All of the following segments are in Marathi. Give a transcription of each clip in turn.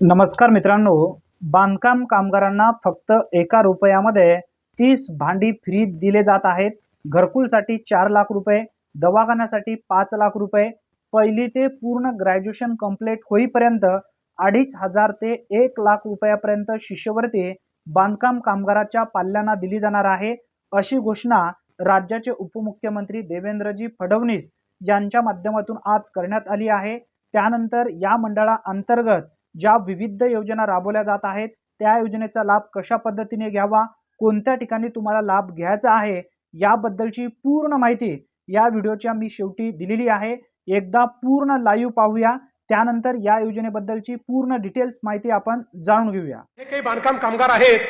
नमस्कार मित्रांनो बांधकाम कामगारांना फक्त एका रुपयामध्ये तीस भांडी फ्री दिले जात आहेत. घरकुलसाठी चार लाख रुपये दवाखान्यासाठी पाच लाख रुपये. पहिली ते पूर्ण ग्रॅज्युएशन कंप्लीट होईपर्यंत अडीच हजार ते एक लाख रुपयापर्यंत शिष्यवृत्ती बांधकाम कामगाराच्या पाल्यांना दिली जाणार आहे. अशी घोषणा राज्याचे उपमुख्यमंत्री देवेंद्रजी फडणवीस यांच्या माध्यमातून आज करण्यात आली आहे. त्यानंतर या मंडळा अंतर्गत ज्या विविध योजना राबवल्या जात आहेत त्या योजनेचा लाभ कशा पद्धतीने घ्यावा? कोणत्या ठिकाणी तुम्हाला लाभ घ्यायचा आहे? याबद्दलची पूर्ण माहिती या व्हिडिओच्या मी शेवटी दिलेली आहे. एकदा पूर्ण लाईव्ह पाहूया. त्यानंतर या योजनेबद्दलची पूर्ण डिटेल्स माहिती आपण जाणून घेऊया. हे काही बांधकाम कामगार आहेत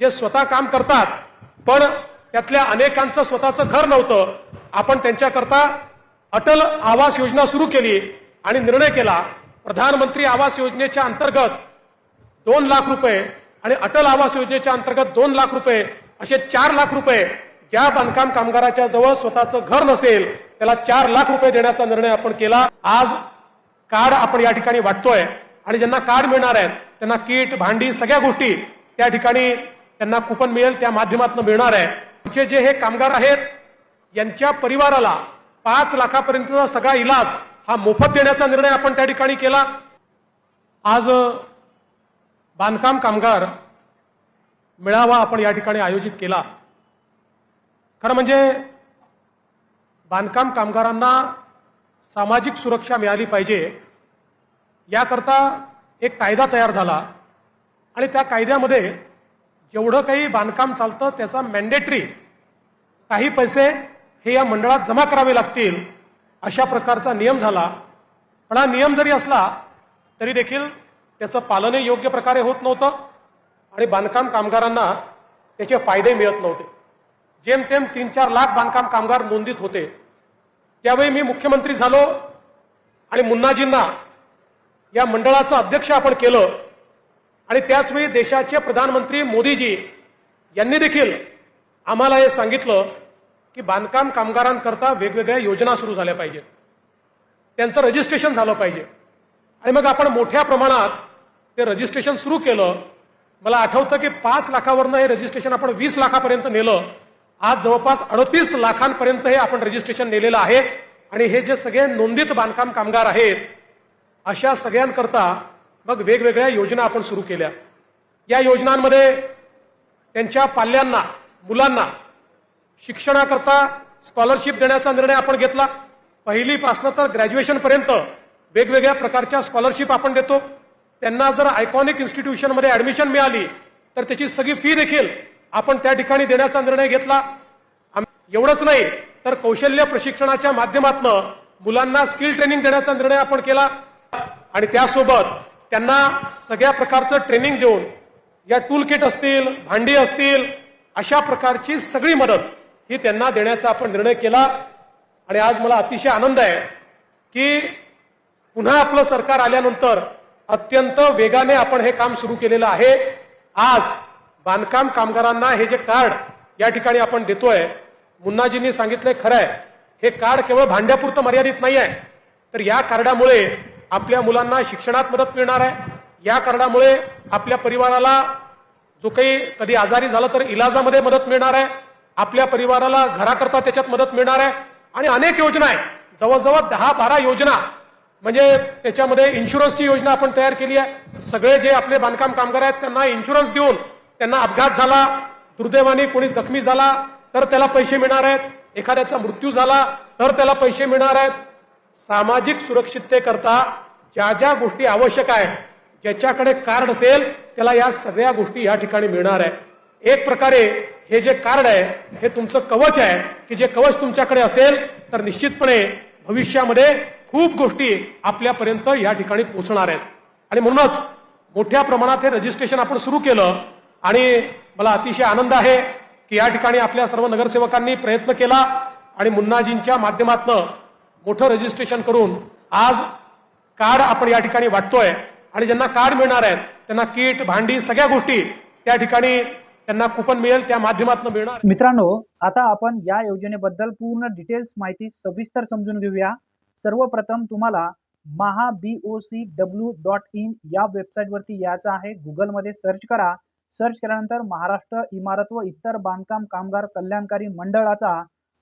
जे स्वतः काम करतात पण त्यातल्या अनेकांचं स्वतःचं घर नव्हतं. आपण त्यांच्याकरता अटल आवास योजना सुरू केली आणि निर्णय केला. प्रधानमंत्री आवास योजनेच्या अंतर्गत दोन लाख रुपये आणि अटल आवास योजनेच्या अंतर्गत दोन लाख रुपये असे चार लाख रुपये ज्या बांधकाम कामगाराच्या जवळ स्वतःचं घर नसेल त्याला चार लाख रुपये देण्याचा निर्णय आपण केला. आज कार्ड आपण या ठिकाणी वाटतोय आणि ज्यांना कार्ड मिळणार आहेत त्यांना किट भांडी सगळ्या गोष्टी त्या ठिकाणी त्यांना कुपन मिळेल त्या माध्यमातून मिळणार आहे. आमचे जे हे कामगार आहेत यांच्या परिवाराला पाच लाखापर्यंतचा सगळा इलाज हा मोफत देण्याचा निर्णय आपण त्या ठिकाणी केला. आज बांधकाम कामगार मेळावा आपण या ठिकाणी आयोजित केला. खरं म्हणजे बांधकाम कामगारांना सामाजिक सुरक्षा मिळाली पाहिजे. याकरता एक कायदा तयार झाला आणि त्या कायद्यामध्ये जेवढं काही बांधकाम चालतं त्याचा मॅन्डेटरी काही पैसे हे या मंडळात जमा करावे लागतील. अशा प्रकारचा नियम झाला. पण हा नियम जरी असला तरी देखील त्याचं पालनही योग्य प्रकारे होत नव्हतं आणि बांधकाम कामगारांना त्याचे फायदे मिळत नव्हते. जेमतेम तीन चार लाख बांधकाम कामगार नोंदीत होते. त्यावेळी मी मुख्यमंत्री झालो आणि मुन्नाजींना या मंडळाचं अध्यक्ष आपण केलं. आणि त्याचवेळी देशाचे प्रधानमंत्री मोदीजी यांनी देखील आम्हाला हे सांगितलं की बांधकाम कामगारांकरता वेगवेगळ्या योजना सुरू झाल्या पाहिजेत त्यांचं रजिस्ट्रेशन झालं पाहिजे. आणि मग आपण मोठ्या प्रमाणात ते रजिस्ट्रेशन सुरू केलं. मला आठवतं की पाच लाखावरनं हे रजिस्ट्रेशन आपण वीस लाखापर्यंत नेलं. आज जवळपास अडतीस लाखांपर्यंत हे आपण रजिस्ट्रेशन नेलेलं आहे. आणि हे जे सगळे नोंदित बांधकाम कामगार आहेत अशा सगळ्यांकरता मग वेगवेगळ्या योजना आपण सुरू केल्या. या योजनांमध्ये त्यांच्या पाल्यांना मुलांना शिक्षणाकरता स्कॉलरशिप देण्याचा निर्णय आपण घेतला. पहिलीपासनं तर ग्रॅज्युएशनपर्यंत वेगवेगळ्या प्रकारच्या स्कॉलरशिप आपण देतो. त्यांना जर आयकॉनिक इन्स्टिट्यूशनमध्ये ऍडमिशन मिळाली तर त्याची सगळी फी देखील आपण त्या ठिकाणी देण्याचा निर्णय घेतला. एवढंच नाही तर कौशल्य प्रशिक्षणाच्या माध्यमातून मुलांना स्किल ट्रेनिंग देण्याचा निर्णय आपण केला. आणि त्यासोबत त्यांना सगळ्या प्रकारचं ट्रेनिंग देऊन या टूल किट असतील भांडी असतील अशा प्रकारची सगळी मदत ही त्यांना देण्याचा आपण निर्णय केला. आणि आज मला अतिशय आनंद आहे की पुन्हा आपलं सरकार आल्यानंतर अत्यंत वेगाने आपण हे काम सुरू केलेलं आहे. आज बांधकाम कामगारांना हे जे कार्ड या ठिकाणी आपण देतोय मुन्नाजींनी सांगितलंय खरं आहे. हे कार्ड केवळ भांड्यापुरतं मर्यादित नाही आहे. तर या कार्डामुळे आपल्या मुलांना शिक्षणात मदत मिळणार आहे. या कार्डामुळे आपल्या परिवाराला जो काही कधी आजारी झाला तर इलाजामध्ये मदत मिळणार आहे. आपल्या परिवाराला घराकरता त्याच्यात मदत मिळणार आहे. आणि अनेक योजना आहेत जवळजवळ दहा बारा योजना. म्हणजे त्याच्यामध्ये इन्शुरन्सची योजना आपण तयार केली आहे. सगळे जे आपले बांधकाम कामगार आहेत त्यांना इन्शुरन्स देऊन त्यांना अपघात झाला दुर्दैवाने कोणी जखमी झाला तर त्याला पैसे मिळणार आहेत. एखाद्याचा मृत्यू झाला तर त्याला पैसे मिळणार आहेत. सामाजिक सुरक्षिततेकरता ज्या ज्या गोष्टी आवश्यक आहेत ज्याच्याकडे कार्ड असेल त्याला या सगळ्या गोष्टी या ठिकाणी मिळणार आहे एक प्रकारे हे जे कार्ड आहे हे तुमचं कवच आहे. की जे कवच तुमच्याकडे असेल तर निश्चितपणे भविष्यामध्ये खूप गोष्टी आपल्यापर्यंत या ठिकाणी पोहोचणार आहेत. आणि म्हणूनच मोठ्या प्रमाणात हे रजिस्ट्रेशन आपण सुरू केलं आणि मला अतिशय आनंद आहे की या ठिकाणी आपल्या सर्व नगरसेवकांनी प्रयत्न केला आणि मुन्नाजींच्या माध्यमातून मोठं रजिस्ट्रेशन करून आज कार्ड आपण या ठिकाणी वाटतोय. आणि ज्यांना कार्ड मिळणार आहेत त्यांना किट भांडी सगळ्या गोष्टी त्या ठिकाणी त्यांना कुपन मिळेल त्या माध्यमातून मिळणार. मित्रांनो आता आपण या योजनेबद्दल पूर्ण डिटेल्स माहिती सविस्तर समजून घेऊया. सर्वप्रथम तुम्हाला Maha B O C W dot in या वेबसाईटवरती यायचं आहे. गुगलमध्ये सर्च करा. सर्च केल्यानंतर महाराष्ट्र इमारत व इतर बांधकाम कामगार कल्याणकारी मंडळाचा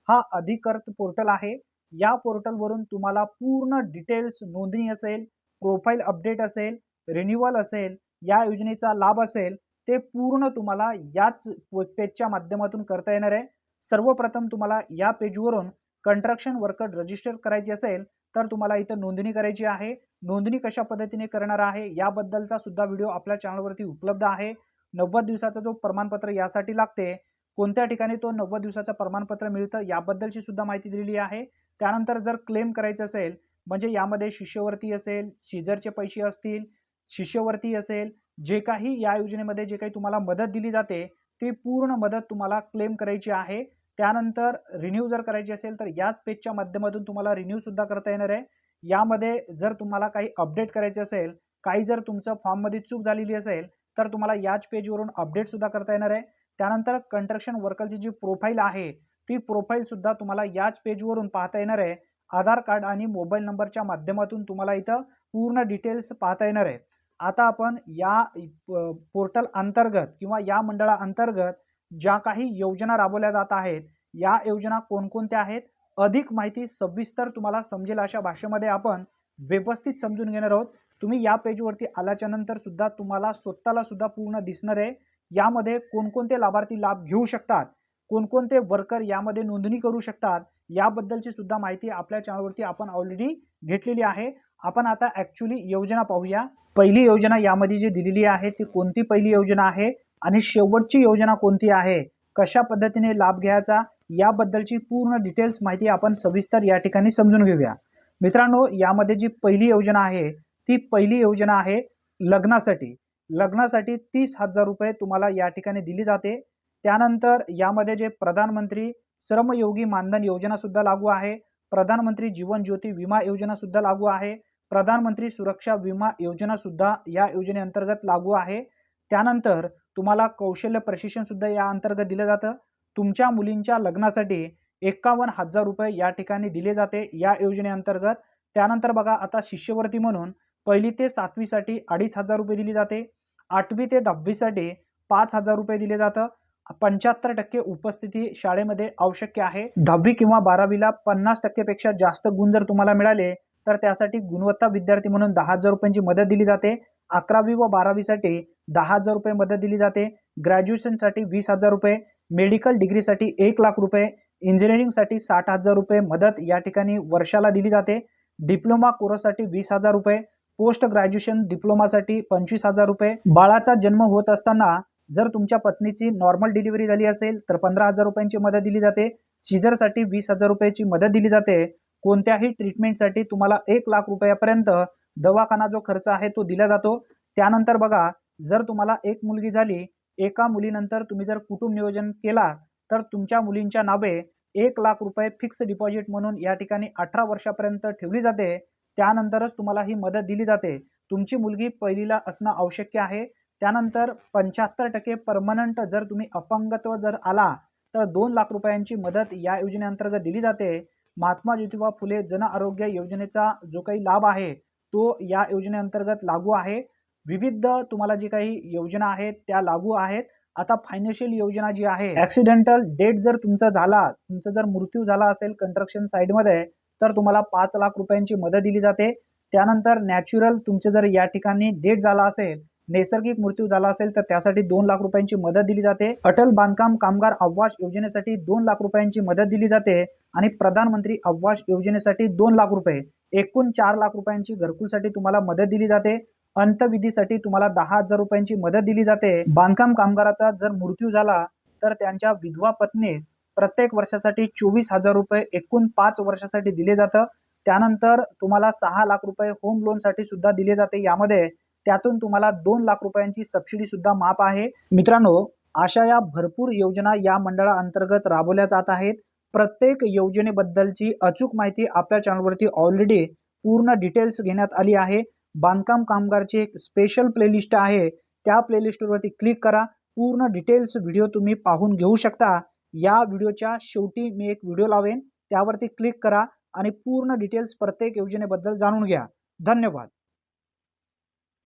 हा अधिकृत पोर्टल आहे. या पोर्टलवरून तुम्हाला पूर्ण डिटेल्स नोंदणी असेल प्रोफाईल अपडेट असेल रिन्युअल असेल या योजनेचा लाभ असेल ते पूर्ण तुम्हाला याच पेजच्या माध्यमातून करता येणार आहे. सर्वप्रथम तुम्हाला या पेजवरून कंट्रक्शन वर्कर रजिस्टर करायची असेल तर तुम्हाला इथं नोंदणी करायची आहे. नोंदणी कशा पद्धतीने करणार आहे याबद्दलचा सुद्धा व्हिडिओ आपल्या चॅनलवरती उपलब्ध आहे. नव्वद दिवसाचा जो प्रमाणपत्र यासाठी लागते कोणत्या ठिकाणी तो नव्वद दिवसाचं प्रमाणपत्र मिळतं याबद्दलची सुद्धा माहिती दिलेली आहे. त्यानंतर जर क्लेम करायचं असेल म्हणजे यामध्ये शिष्यवृत्ती असेल शिजरचे पैसे असतील शिष्यवृत्ती असेल जे काही या योजनेमध्ये जे काही तुम्हाला मदत दिली जाते ती पूर्ण मदत तुम्हाला क्लेम करायची आहे. त्यानंतर रिन्यू जर करायची असेल तर याच पेजच्या माध्यमातून तुम्हाला रिन्यू सुद्धा करता येणार आहे. यामध्ये जर तुम्हाला काही अपडेट करायचे असेल काही जर तुमचं फॉर्ममध्ये चूक झालेली असेल तर तुम्हाला याच पेजवरून अपडेट सुद्धा करता येणार आहे. त्यानंतर कंस्ट्रक्शन वर्करची जी प्रोफाईल आहे ती प्रोफाईल सुद्धा तुम्हाला याच पेजवरून पाहता येणार आहे. आधार कार्ड आणि मोबाईल नंबरच्या माध्यमातून तुम्हाला इथं पूर्ण डिटेल्स पाहता येणार आहे. आता आपण या पोर्टल अंतर्गत किंवा या मंडळा अंतर्गत ज्या काही योजना राबवल्या जात आहेत या योजना कोणकोणत्या आहेत अधिक माहिती सविस्तर तुम्हाला समजेल अशा भाषेमध्ये आपण व्यवस्थित समजून घेणार आहोत. तुम्ही या पेजवरती आल्याच्यानंतर सुद्धा तुम्हाला स्वतःला सुद्धा पूर्ण दिसणार आहे. यामध्ये कोणकोणते लाभार्थी लाभ घेऊ शकतात कोणकोणते वर्कर यामध्ये नोंदणी करू शकतात याबद्दलची सुद्धा माहिती आपल्या चॅनलवरती आपण ऑलरेडी घेतलेली आहे. आपण आता ॲक्च्युली योजना पाहूया. पहिली योजना यामध्ये जी दिलेली आहे ती कोणती पहिली योजना आहे आणि शेवटची योजना कोणती आहे? कशा पद्धतीने लाभ घ्यायचा? याबद्दलची पूर्ण डिटेल्स माहिती आपण सविस्तर या ठिकाणी समजून घेऊया. मित्रांनो यामध्ये जी पहिली योजना आहे ती पहिली योजना आहे लग्नासाठी. लग्नासाठी तीस हजार रुपये तुम्हाला या ठिकाणी दिली जाते. त्यानंतर यामध्ये जे प्रधानमंत्री श्रमयोगी मानधन योजनासुद्धा लागू आहे. प्रधानमंत्री जीवन ज्योती विमा योजनासुद्धा लागू आहे. प्रधानमंत्री सुरक्षा विमा योजना सुद्धा या योजनेअंतर्गत लागू आहे. त्यानंतर तुम्हाला कौशल्य प्रशिक्षण सुद्धा या अंतर्गत दिलं जातं. तुमच्या मुलींच्या लग्नासाठी एकावन्न हजार रुपये या ठिकाणी दिले जाते या योजनेअंतर्गत. त्यानंतर बघा आता शिष्यवृत्ती म्हणून पहिली ते सातवीसाठी अडीच हजार रुपये दिली जाते. आठवी ते दहावीसाठी पाच हजार रुपये दिले जातं. पंच्याहत्तर टक्के उपस्थिती शाळेमध्ये आवश्यक आहे. दहावी किंवा बारावीला पन्नास टक्केपेक्षा जास्त गुण जर तुम्हाला मिळाले तर त्यासाठी गुणवत्ता विद्यार्थी म्हणून दहा हजार रुपयांची मदत दिली जाते. अकरावी व बारावीसाठी दहा हजार रुपये मदत दिली जाते. ग्रॅज्युएशनसाठी वीस हजार रुपये मेडिकल डिग्रीसाठी एक लाख रुपये इंजिनिअरिंगसाठी साठ हजार रुपये मदत या ठिकाणी वर्षाला दिली जाते. डिप्लोमा कोर्ससाठी वीस हजार रुपये पोस्ट ग्रॅज्युएशन डिप्लोमासाठी पंचवीस हजार रुपये. बाळाचा जन्म होत असताना जर तुमच्या पत्नीची नॉर्मल डिलिव्हरी झाली असेल तर पंधरा हजार रुपयांची मदत दिली जाते. सीझरसाठी वीस हजार रुपयाची मदत दिली जाते. कोणत्याही ट्रीटमेंटसाठी तुम्हाला एक लाख रुपयापर्यंत दवाखाना जो खर्च आहे तो दिला जातो. त्यानंतर बघा जर तुम्हाला एक मुलगी झाली एका मुलीनंतर तुम्ही जर कुटुंब नियोजन केला तर तुमच्या मुलींच्या नावे एक लाख रुपये फिक्स डिपॉझिट म्हणून या ठिकाणी अठरा वर्षापर्यंत ठेवली जाते. त्यानंतरच तुम्हाला ही मदत दिली जाते. तुमची मुलगी पहिलीला असणं आवश्यक आहे. त्यानंतर पंच्याहत्तर टक्के परमनंट जर तुम्ही अपंगत्व जर आला तर दोन लाख रुपयांची मदत या योजनेअंतर्गत दिली जाते. महात्मा ज्योतिबा फुले जन आरोग्य योजनेचा जो काही लाभ आहे तो या योजनेअंतर्गत लागू आहे. विविध तुम्हाला जी काही योजना आहेत त्या लागू आहेत. आता फायनान्शियल योजना जी आहे ऍक्सिडेंटल डेट जर तुमचा झाला तुमचा जर मृत्यू झाला असेल कंस्ट्रक्शन साईडमध्ये तर तुम्हाला पाच लाख रुपयांची मदत दिली जाते. त्यानंतर नॅचरल तुमचे जर या ठिकाणी डेट झाला असेल नैसर्गिक मृत्यू झाला असेल तर त्यासाठी दोन लाख रुपयांची मदत दिली जाते. अटल बांधकाम कामगार आवास योजनेसाठी दोन लाख रुपयांची मदत दिली जाते आणि प्रधानमंत्री आवास योजनेसाठी दोन लाख रुपये. एकूण चार लाख रुपयांची घरकुलसाठी तुम्हाला मदत दिली जाते. अंतविधीसाठी तुम्हाला दहा हजार रुपयांची मदत दिली जाते. बांधकाम कामगाराचा जर मृत्यू झाला तर त्यांच्या विधवा पत्नीस प्रत्येक वर्षासाठी चोवीस हजार रुपये एकूण पाच वर्षासाठी दिले जातं. त्यानंतर तुम्हाला सहा लाख रुपये होम लोनसाठी सुद्धा दिले जाते. यामध्ये त्यातून तुम्हाला दोन लाख रुपयांची सबसिडी सुद्धा माफ आहे. मित्रांनो अशा या भरपूर योजना या मंडळाअंतर्गत राबवल्या जात आहेत. प्रत्येक योजनेबद्दलची अचूक माहिती आपल्या चॅनलवरती ऑलरेडी पूर्ण डिटेल्स घेण्यात आली आहे. बांधकाम कामगारची एक स्पेशल प्लेलिस्ट आहे. त्या प्लेलिस्टवरती क्लिक करा. पूर्ण डिटेल्स व्हिडिओ तुम्ही पाहून घेऊ शकता. या व्हिडिओच्या शेवटी मी एक व्हिडिओ लावेन. त्यावरती क्लिक करा आणि पूर्ण डिटेल्स प्रत्येक योजनेबद्दल जाणून घ्या. धन्यवाद.